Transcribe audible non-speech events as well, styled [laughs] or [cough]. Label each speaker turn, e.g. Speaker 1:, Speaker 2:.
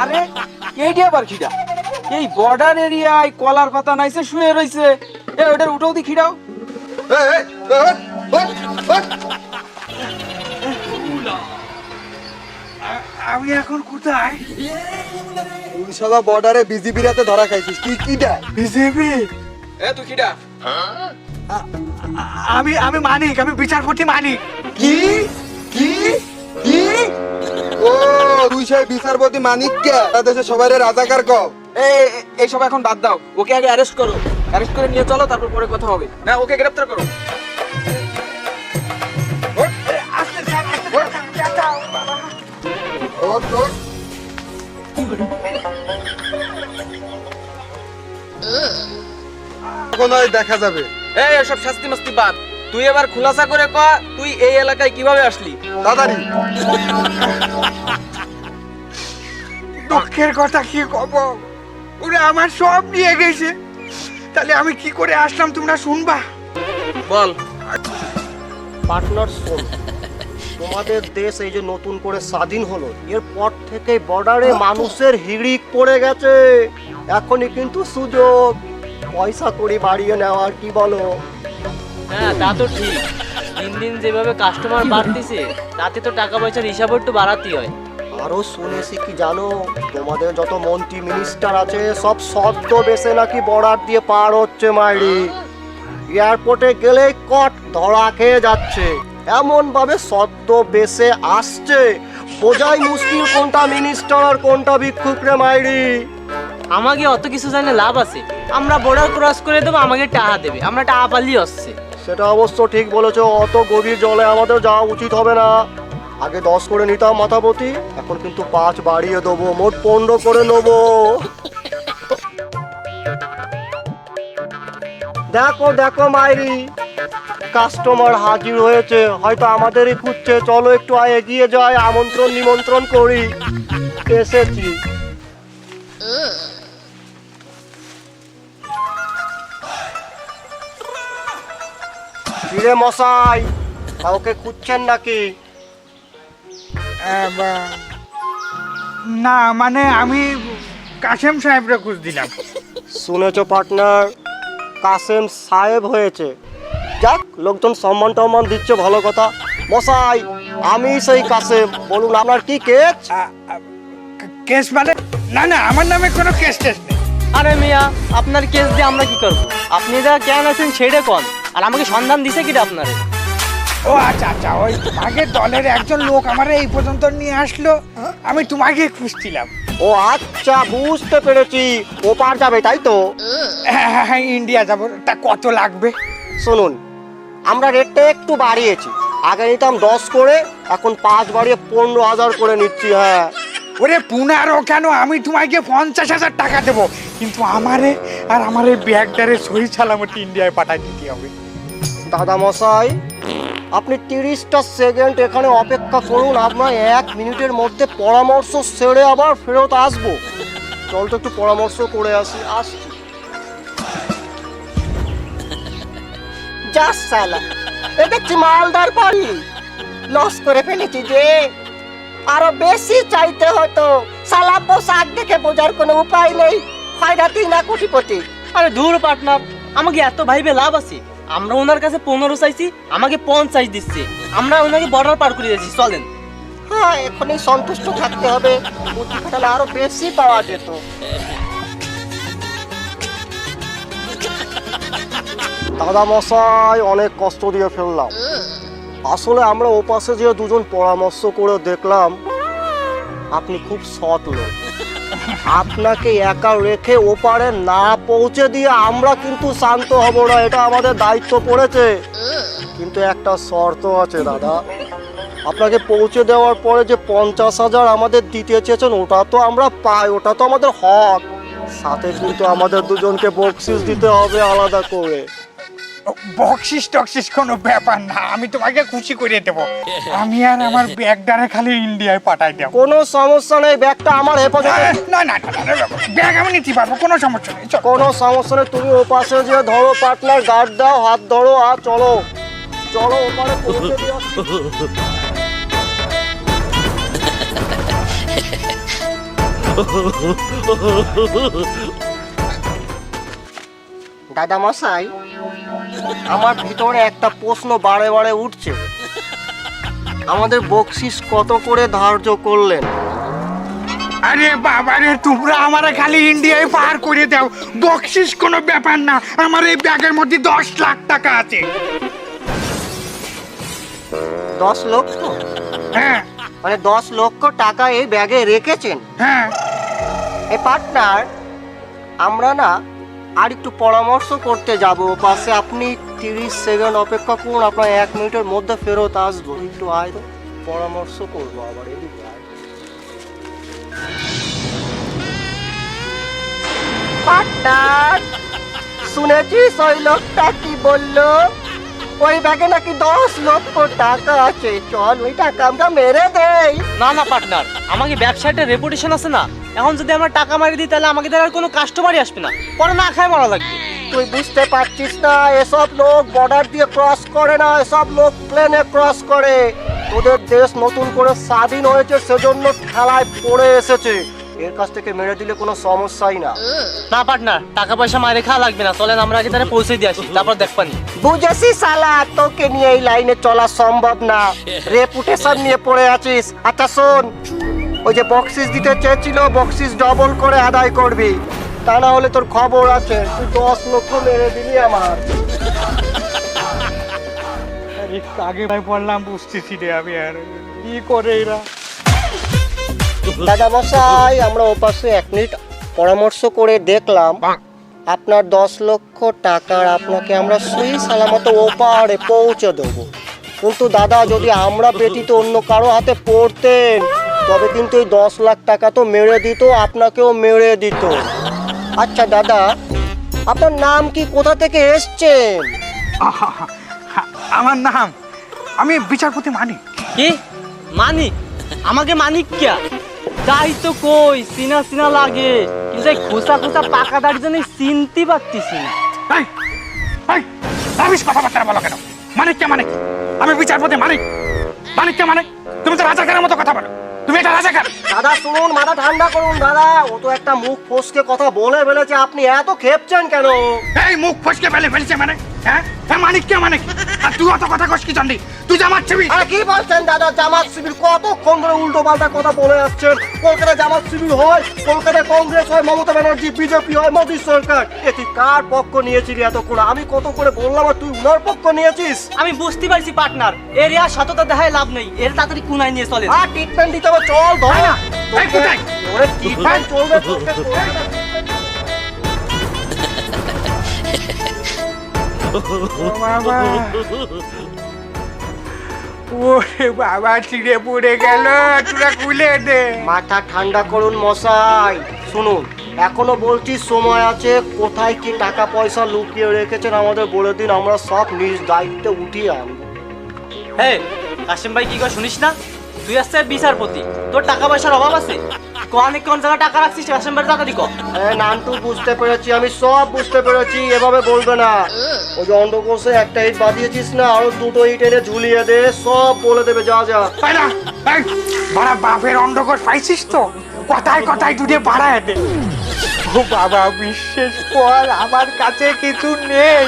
Speaker 1: আরে এইটি আবার খিডা এই বর্ডার এরিয়ায় কলার পাতা নাইছে শুয়ে রইছে। এ ওটার উঠাও দি খিড়াও। আমি এখন কোথায়?
Speaker 2: তুই সদা বর্ডারে বিজিবির হাতে ধরা খাইছিস তুই কিটা?
Speaker 1: বিজেপি এ তুই খিডা
Speaker 3: আমি আমি মানিক আমি বিচারপতি মানিক।
Speaker 2: কি? কি? কি? ও তুই সেই বিচারপতি মানিক কে দেশে সবাই রাজাকার কও।
Speaker 1: এই সব এখন বাদ দাও। ওকে আগে অ্যারেস্ট করো। অ্যারেস্ট করে নিয়ে চলো তারপর পরে কথা হবে। না ওকে গ্রেফতার করো।
Speaker 2: দেখা যাবে।
Speaker 1: এই এসব শাস্তি মাস্তি বাদ। তুই এবার খুলাসা করে ক তুই এই এলাকায় কীভাবে আসলি?
Speaker 2: তাড়াতাড়ি
Speaker 3: দুঃখের কথা কি কব? ওরা আমার সব নিয়ে গেছে। তাহলে আমি কি করে আসলাম তোমরা শুনবা?
Speaker 1: বল।
Speaker 4: পার্টনার শোন তোমাদের দেশ এই যে নতুন করে স্বাধীন হলো এরপর থেকে বর্ডারে মানুষের হিড়িক পড়ে গেছে। এখনই কিন্তু সুযোগ। পয়সা করি বাড়িয়ে নেওয়ার কি বলো?
Speaker 5: তা তো ঠিক। দিন দিন যেভাবে কাস্টমার বাড়তিছে তাতে তো টাকা পয়সার হিসাব একটু বাড়াতেই হয়।
Speaker 4: আরও শুনেছি কি জানো? তোমাদের যত মন্ত্রী মিনিস্টার আছে সব সদ্য বেসে নাকি বর্ডার দিয়ে পার হচ্ছে মাইরি। এয়ারপোর্টে গেলেই কট ধরা খেয়ে যাচ্ছে। এমন ভাবে সদ্য বেসে আসছে। বোঝাই মুশকিল কোনটা মিনিস্টার আর কোনটা ভিক্ষুক রে মাইরি।
Speaker 5: আমাকে অত কিছু জানে লাভ আছে। আমরা বর্ডার ক্রস করে দেবো আমাকে টাকা দেবে। আমরা টাকা পালিয়ে আসছে।
Speaker 4: সেটা অবশ্য ঠিক বলেছ, অত গভীর জলে আমাদের যাওয়া উচিত হবে না। আগে দশ করে নিতাম মাথাপতি, এখন কিন্তু পাঁচ বাড়িয়ে দেবো, মোট পনেরো করে নেব। দেখো দেখো মাইরি কাস্টমার হাজির হয়েছে, হয়তো আমাদেরই খুঁজছে। চলো একটু আয়, এগিয়ে যায় আমন্ত্রণ নিমন্ত্রণ করি। এসেছি। ফিরে মশাই কাউকে খুঁজছেন নাকি?
Speaker 3: না মানে আমি কাশেম সাহেবরে খুঁজ দিলাম।
Speaker 4: শুনেছ পার্টনার কাসেম সাহেব হয়েছে। যাক লোকজন সম্মান টম্মান দিচ্ছে ভালো কথা। মশাই আমি সেই কাসেম বলুন আপনার কি
Speaker 3: আ- কেস মানে না না আমার নামে কোনো কেস টেস নেই।
Speaker 5: আরে মিয়া আপনার কেস দিয়ে আমরা কি করব? আপনি যা কেন আছেন সেটা কন? আর আমাকে সন্ধান দিছে কিটা আপনারে?
Speaker 3: ও আচ্ছা আচ্ছা ওই তোমাকে দলের একজন লোক আমার এই পর্যন্ত নিয়ে আসলো। আমি তোমাকে খুঁজছিলাম।
Speaker 4: ও আচ্ছা বুঝতে পেরেছি। ওপার যাবে তাই তো?
Speaker 3: হ্যাঁ হ্যাঁ, হ্যাঁ ইন্ডিয়া যাব। তা কত লাগবে?
Speaker 4: শুনুন আমরা রেটটা একটু বাড়িয়েছি। আগে নিতাম দশ করে এখন পাঁচ বাড়িয়ে পনেরো হাজার করে নিচ্ছি হ্যাঁ।
Speaker 3: ওরে পুনারও কেন? আমি তোমাকে পঞ্চাশ হাজার টাকা দেবো। কিন্তু আমারে আর আমার এই ব্যাগটারে সহি সালামতি ইন্ডিয়ায় পাঠাই দিতে হবে।
Speaker 4: দাদা মশাই, আপনি তিরিশটা সেকেন্ড এখানে অপেক্ষা করুন আপনার এক মিনিটের মধ্যে পরামর্শ সেরে আবার ফেরত আসব। চল তো একটু পরামর্শ করে আসি, আসছি। যা সালা এটা কি মালদার বাড়ি। লস করে ফেলেছি যে, আরও বেশি চাইতে হতো সালা পোশাক দেখে বোঝার কোনো উপায় নেই। খয়রাতি না কোটিপতি।
Speaker 5: আরে দূর পার্টনার আমাকে এত ভাইবে লাভ আছে? আমরা ওনার কাছে পনেরো চাইছি আমাকে পঞ্চাশ দিচ্ছে। আমরা ওনাকে বর্ডার পার করে দিয়েছি চলেন।
Speaker 4: হ্যাঁ এখনই সন্তুষ্ট থাকতে হবে। বুদ্ধি খাটালে আরও বেশি পাওয়া যেত। দাদা মশাই অনেক কষ্ট দিয়ে ফেললাম। আসলে আমরা ওপাশে যে দুজন পরামর্শ করে দেখলাম আপনি খুব সৎ লোক। আপনাকে একা রেখে ওপারে না পৌঁছে দিয়ে আমরা কিন্তু শান্ত হব না, এটা আমাদের দায়িত্ব পড়েছে। কিন্তু একটা শর্ত আছে, দাদা। আপনাকে পৌঁছে দেওয়ার পরে যে পঞ্চাশ হাজার আমাদের দিতে চেয়েছেন ওটা তো আমরা পাই, ওটা তো আমাদের হক। সাথে কিন্তু আমাদের দুজনকে বকশিস দিতে হবে আলাদা করে।
Speaker 3: বকশিস টকশিস কোনো ব্যাপার না আমি তোমাকে খুশি করে দেবো। আমি আর আমার ব্যাগটারে খালি ইন্ডিয়ায় পাঠাই দেবো।
Speaker 4: কোনো সমস্যা নেই ব্যাগটা আমার হেফাজতে
Speaker 3: না না না ব্যাগ আমি নিতে পারব কোনো সমস্যা নেই
Speaker 4: কোনো সমস্যা নেই তুমি ও পাশে যে ধরো পার্টনার গার্ড দাও হাত ধরো আর চলো। চলো ওপারে পৌঁছে আসি। [laughs] দাদা মশাই আমার ভিতরে একটা প্রশ্ন বারে বারে উঠছে। আমাদের বকশিস কত করে ধার্য করলেন?
Speaker 3: আরে বাবা রে তোমরা আমারে খালি ইন্ডিয়ায় পার করে দাও। বকশিস কোনো ব্যাপার না আমার এই ব্যাগের মধ্যে দশ লাখ টাকা আছে।
Speaker 4: দশ লক্ষ?
Speaker 3: হ্যাঁ।
Speaker 4: মানে দশ লক্ষ টাকা এই ব্যাগে রেখেছেন?
Speaker 3: হ্যাঁ।
Speaker 4: এই পার্টনার আমরা না আর একটু পরামর্শ করতে যাব। পাশে আপনি তিরিশ সেকেন্ড অপেক্ষা করুন, আপনার এক মিনিটের মধ্যে ফেরত আসব। একটু আয়, পরামর্শ করব আবার এদিকে শুনেছিস ওই লোকটা কি বলল? ওই ব্যাগে নাকি দশ লক্ষ টাকা আছে। চল ওই টাকা আমরা মেরে দেই।
Speaker 5: না না পার্টনার আমাকে ব্যবসাটা রেপুটেশন আছে না? এখন যদি আমরা টাকা মারি দিই তাহলে আমাকে আর কোনো কাস্টমারই আসবে না। পরে না খায় মারা লাগবে।
Speaker 4: তুই বুঝতে পারছিস না এসব লোক বর্ডার দিয়ে ক্রস করে না এসব লোক প্লেনে ক্রস করে। তোদের দেশ নতুন করে স্বাধীন হয়েছে সেজন্য খেলায় পড়ে এসেছে। এর কাছ থেকে মেরে দিলে কোনো সমস্যাই না।
Speaker 5: না পার্টনার টাকা পয়সা মারে খাওয়া লাগবে না। চলেন আমরা আগে তারা পৌঁছে দিয়ে আসি। তারপর দেখবানি।
Speaker 4: বুঝেছি সালা তোকে নিয়ে এই লাইনে চলা সম্ভব না। রেপুটেশন নিয়ে পড়ে আছিস। আচ্ছা শোন ওই যে বক্সিস দিতে চেয়েছিল বক্সিস ডবল করে আদায় করবি। তা না হলে তোর খবর আছে তুই দশ লক্ষ মেরে দিলি আমার।
Speaker 3: আরে আগে ভাই বললাম বুঝতেছি রে আমি আর। কি করে এরা?
Speaker 4: দাদা মশাই আমরা ওপাশে এক মিনিট পরামর্শ করে দেখলাম। আপনার দশ লক্ষ টাকার আপনাকে আমরা সুই সালামত ওপারে পৌঁছে দেবো। কিন্তু দাদা যদি আমরা ব্যতীত অন্য কারও হাতে পড়তেন তবে কিন্তু এই দশ লাখ টাকা তো মেরে দিত আপনাকেও মেরে দিত। আচ্ছা দাদা আপনার নাম কি কোথা থেকে এসছেন
Speaker 3: আমার নাম আমি বিচারপতি মানি
Speaker 5: কি? মানিক? আমাকে মানিক কিয়া? যাই তো কই সিনা সিনা লাগে। কিন্তু এই খোসা খোসা পাকা দাড়ি জন্য চিনতে পারতেছি না।
Speaker 3: এই কথাবার্তা বলো কেন? মানিক কে মানিক আমি বিচারপতি মানিক মানিক কে মানিক তুমি তো রাজাকারের মতো কথা বলো। তুমি এটা রাজাকার?
Speaker 4: দাদা শুনুন মাথা ঠান্ডা করুন দাদা। ও তো একটা মুখ ফসকে কথা বলে ফেলেছে। আপনি এত খেপছেন কেন?
Speaker 3: এই মুখ ফসকে ফেলে ফেলছে মানে? হ্যাঁ? হ্যাঁ মানিক কে মানিক আর তুই অত কথা কস কি জানলি তুই জামাত ছিবি
Speaker 4: আরে কি বলছেন দাদা জামাত শিবির? কতক্ষণ ধরে উল্টো পাল্টা কথা বলে যাচ্ছেন? কলকাতা জামাত শিবির হয় কলকাতা কংগ্রেস হয় মমতা ব্যানার্জি বিজেপি হয় মোদী সরকার। এ তুই কার পক্ষ নিয়েছিলি এতক্ষণ? আমি কত করে বললাম আর তুই উনার পক্ষ নিয়েছিস?
Speaker 5: আমি বুঝতে পারছি পার্টনার। এরিয়া সততা দেখায় লাভ নেই। এর তাড়াতাড়ি কুনায় নিয়ে চলে
Speaker 4: আর ট্রিটমেন্ট দিতে হবে চল ধর। না
Speaker 3: এই কোথায়?
Speaker 4: ওরে ট্রিটমেন্ট চলবে চলবে। [laughs] [laughs]
Speaker 3: ওরে বাবা ছিঁড়ে পড়ে গেল তোরা খুলে দে।
Speaker 4: মাথা ঠান্ডা করুন মশাই। শুনুন এখনও বলছি সময় আছে কোথায় কি টাকা পয়সা লুকিয়ে রেখেছেন আমাদের বলে দিন আমরা সব নিজ দায়িত্বে উঠিয়ে আনব।
Speaker 5: হে কাশিম ভাই কি কয় শুনিস না? তুই আসছে বিচারপতি তোর টাকা পয়সার অভাব আছে? অনেক কোন জায়গায় টাকা রাখছিস কাশিম ভাই তাড়াতাড়ি কর
Speaker 4: এ, নানটু বুঝতে পেরেছি আমি সব বুঝতে পেরেছি এভাবে বলবে না। ওই যে অন্ডকোষে একটা ইট বাঁধিয়েছিস না আরও দুটো ইট এনে ঝুলিয়ে দে সব বলে দেবে যা যা।
Speaker 3: তাই না এই বাড়া বাপের অন্ধকোষ পাইছিস তো? কথায় কথায় দুধে বাড়ায় দে। ও বাবা বিশ্বাস কর আমার কাছে কিছু নেই।